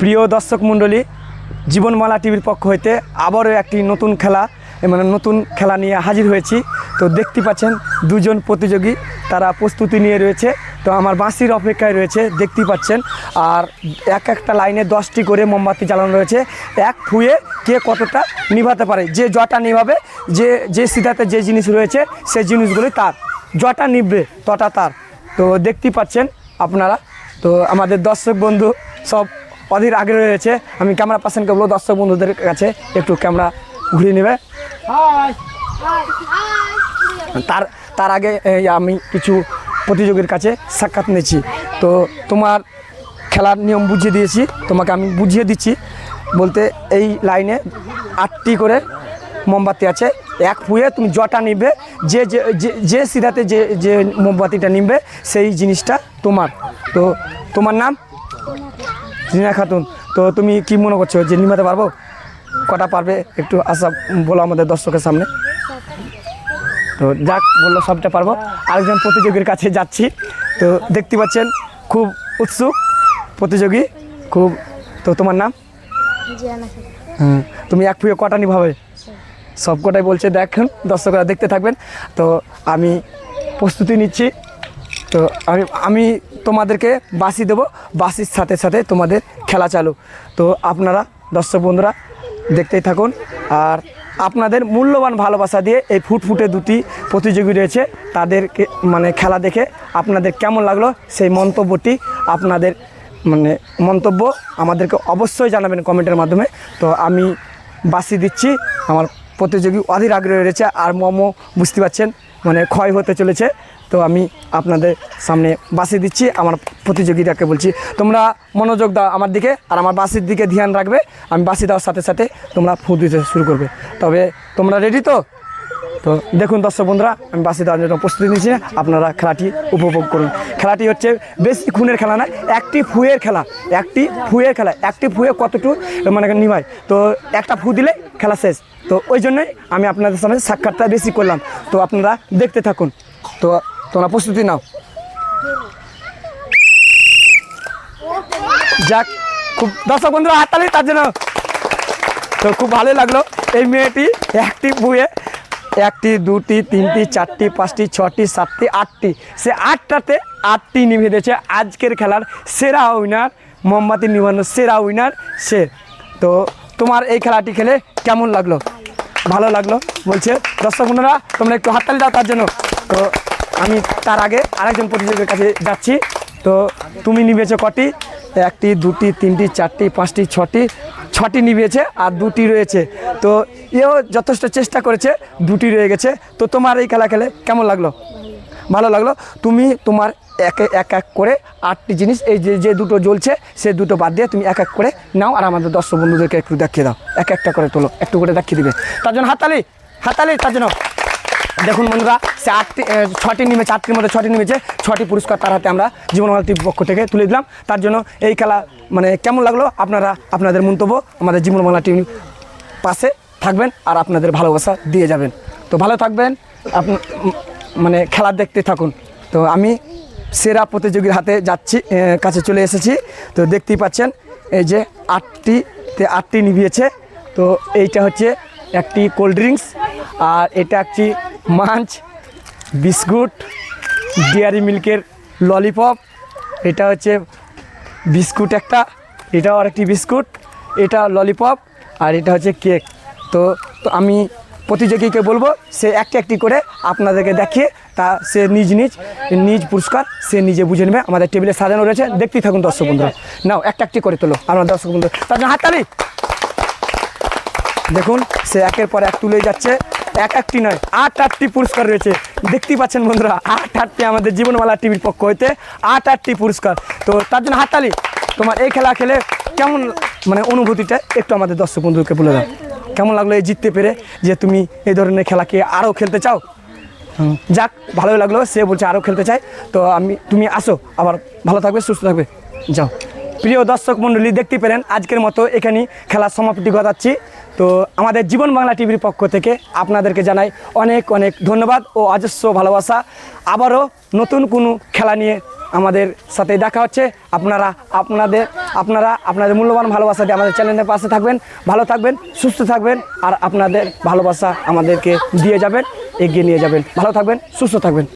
প্রিয় দর্শক মণ্ডলী, জীবনমালা টিভির পক্ষ হইতে আবারও একটি নতুন খেলা মানে নতুন খেলা নিয়ে হাজির হয়েছি। তো দেখতে পাচ্ছেন, দুজন প্রতিযোগী তারা প্রস্তুতি নিয়ে রয়েছে। তো আমার বাঁশির অপেক্ষায় রয়েছে, দেখতে পাচ্ছেন, আর এক একটা লাইনে দশটি করে মোমবাতি জ্বালানো রয়েছে। এক ফুয়ে কে কতটা নিভাতে পারে, যে জটা নিভাবে, যে যে সিধাতে যে জিনিস রয়েছে সেই জিনিসগুলি তার। জটা নিভবে, তটা তার। তো দেখতে পাচ্ছেন আপনারা। তো আমাদের দর্শক বন্ধু সব অধীর আগে রয়েছে। আমি ক্যামেরা পার্সনকে বলব, দর্শক বন্ধুদের কাছে একটু ক্যামেরা ঘুরিয়ে নেবে। তার তার আগে আমি কিছু প্রতিযোগীর কাছে সাক্ষাৎ নিয়েছি তো তোমার খেলার নিয়ম বুঝিয়ে দিয়েছি, তোমাকে আমি বুঝিয়ে দিচ্ছি। বলতে এই লাইনে আটটি করে মোমবাতি আছে। এক ফুয়ে তুমি জটা নিবে যে যে সিধাতে যে যে মোমবাতিটা নিবে, সেই জিনিসটা তোমার। তো তোমার নাম? রিনা খাতুন তো তুমি কি মনে করছ যে নিমাতে পারব? কটা পারবে? একটু আশা বলো আমাদের দর্শকের সামনে। তো যাক বলল সবটা পারব। আরেকজন প্রতিযোগীর কাছে যাচ্ছি। তো দেখতে পাচ্ছেন খুব উৎসুক প্রতিযোগী খুব তো তোমার নাম? হুম, তুমি এক ফুয়ে কটা নিভাবে? সব কটাই বলছে দেখুন দর্শকরা দেখতে থাকবেন। তো আমি প্রস্তুতি নিচ্ছি। তো আমি আমি তোমাদেরকে বাসি দেবো। বাসির সাথে সাথে তোমাদের খেলা চালু। তো আপনারা দর্শক বন্ধুরা, দেখতেই থাকুন। আর আপনাদের মূল্যবান ভালোবাসা দিয়ে এই ফুটফুটে দুটি প্রতিযোগী রয়েছে, তাদেরকে মানে খেলা দেখে আপনাদের কেমন লাগল সেই মন্তব্যটি আপনাদের মানে মন্তব্য আমাদেরকে অবশ্যই জানাবেন কমেন্টের মাধ্যমে। তো আমি বাসি দিচ্ছি। আমার প্রতিযোগী অধীর আগ্রহ রয়েছে। আর মোমো বুঝতে পারছেন মানে ক্ষয় হতে চলেছে। তো আমি আপনাদের সামনে বাসি দিচ্ছি, আমার প্রতিযোগীটাকে বলছি। তোমরা মনোযোগ দাও আমার দিকে, আর আমার বাসির দিকে ধ্যান রাখবে, আমি বাসি দেওয়ার সাথে সাথে তোমরা ফু দিতে শুরু করবে। তবে তোমরা রেডি তো? তো দেখুন দর্শক বন্ধুরা, আমি বাসি দেওয়ার জন্য প্রস্তুতি নিচ্ছি আপনারা খেলাটি উপভোগ করুন। খেলাটি হচ্ছে বেশি খুনের খেলা নয়, একটি ফুয়ের খেলা, একটি ফুয়ের খেলা, একটি ফুয়ে কতটুকু মানে নিমায় তো একটা ফু দিলে খেলা শেষ। তো ওই জন্যই আমি আপনাদের সামনে সাক্ষাৎটা বেশি করলাম। তো আপনারা দেখতে থাকুন। তো তোমরা প্রস্তুতি নাও। যাক, খুব দর্শক বন্ধুরা, হাততালি, তার জন্য তো খুব ভালো লাগল। এই মেয়েটি একটি বুয়ে একটি, দুটি, তিনটি, চারটি, পাঁচটি, ছটি, সাতটি, আটটি, সে আটটাতে আটটি নিভে দিয়েছে। আজকের খেলার সেরা উইনার মোমবাতি নিবানোর সেরা উইনার সে। তো তোমার এই খেলাটি খেলে কেমন লাগল? ভালো লাগল, বলছে। দর্শক বন্ধুরা, তোমরা একটু হাততালি দাও তার জন্য। তো আমি তার আগে আরেকজন প্রতিযোগীর কাছে যাচ্ছি। তো তুমি নিবেছো কটি? একটি, দুটি, তিনটি, চারটি, পাঁচটি, ছটি। ছটি নিভিয়েছে আর দুটি রয়েছে। তো এও যথেষ্ট চেষ্টা করেছে, দুটি রয়ে গেছে। তো তোমার এই খেলা খেলে কেমন লাগল? ভালো লাগল? তুমি তোমার একে, এক এক করে আটটি জিনিস, এই যে যে দুটো জ্বলছে, সে দুটো বাদ দিয়ে তুমি এক এক করে নাও। আর আমাদের দর্শক বন্ধুদেরকে একটু দেখিয়ে দাও। এক, একটা করে তোলো, একটু করে দেখিয়ে দিবে। তার জন্য হাতালি হাতালি তার জন্য। দেখুন বন্ধুরা আটটি ছটি নিমে, চারটির মধ্যে ছটি নিমেছে, ছটি পুরস্কার তার হাতে আমরা জীবনমালা পক্ষ থেকে তুলে দিলাম। তার জন্য এই খেলা মানে কেমন লাগল আপনারা, আপনাদের মন্তব্য আমাদের জীবনমালা টিভির পাশে থাকবেন আর আপনাদের ভালোবাসা দিয়ে যাবেন। তো ভালো থাকবেন মানে খেলা দেখতে থাকুন। তো আমি সেরা প্রতিযোগীর হাতে যাচ্ছি কাছে চলে এসেছি। তো দেখতেই পাচ্ছেন, এই যে আটটিতে আটটি নিভিয়েছে। তো এইটা হচ্ছে একটি কোল্ড ড্রিঙ্কস, আর এটা একটি মাঞ্চ, বিস্কুট, ডেয়ারি মিল্কের ললিপপ, এটা হচ্ছে বিস্কুট একটা, এটাও আরেকটি বিস্কুট, এটা ললিপপ আর এটা হচ্ছে কেক। তো তো আমি প্রতিযোগীকে বলব, সে একটি একটি করে আপনাদেরকে দেখিয়ে, তা সে নিজ নিজ নিজ পুরস্কার সে নিজে বুঝে নেবে। আমাদের টেবিলে সাজানো রয়েছে। দেখতেই থাকুন দর্শক বন্ধুরা। নাও, একটা একটি করে তোলো। আমার দর্শক বন্ধু তার জন্য হাততালি। দেখুন, সে একের পর এক তুলে যাচ্ছে। এক একটি নয়, আট আটটি পুরস্কার রয়েছে। দেখতেই পাচ্ছেন বন্ধুরা, আট আটটি আমাদের জীবনমালা টিভির পক্ষ হইতে আট আটটি পুরস্কার। তো তার জন্য হাততালি, তোমার এই খেলা খেলে কেমন মানে অনুভূতিটা একটু আমাদের দর্শক বন্ধুকে বলে দাও। কেমন লাগল এই জিততে পেরে যে তুমি এই ধরনের খেলাকে আরও খেলতে চাও? যাক, ভালোই লাগল, সে বলছে আরও খেলতে চাই। তো আমি, তুমি আসো, আবার ভালো থাকবে, সুস্থ থাকবে। যাও। প্রিয় দর্শক মণ্ডলী, দেখতে পেলেন আজকের মতো এখানেই খেলার সমাপ্তি ঘটাচ্ছি। তো আমাদের জীবন বাংলা টিভির পক্ষ থেকে আপনাদেরকে জানাই অনেক অনেক ধন্যবাদ ও অজস্র ভালোবাসা। আবারও নতুন কোনো খেলা নিয়ে আমাদের সাথে দেখা হচ্ছে। আপনারা, আপনাদের আপনারা, আপনাদের মূল্যবান ভালোবাসা দিয়ে আমাদের চ্যানেলের পাশে থাকবেন, ভালো থাকবেন, সুস্থ থাকবেন আর আপনাদের ভালোবাসা আমাদেরকে দিয়ে যাবেন, এগিয়ে নিয়ে যাবেন। ভালো থাকবেন, সুস্থ থাকবেন।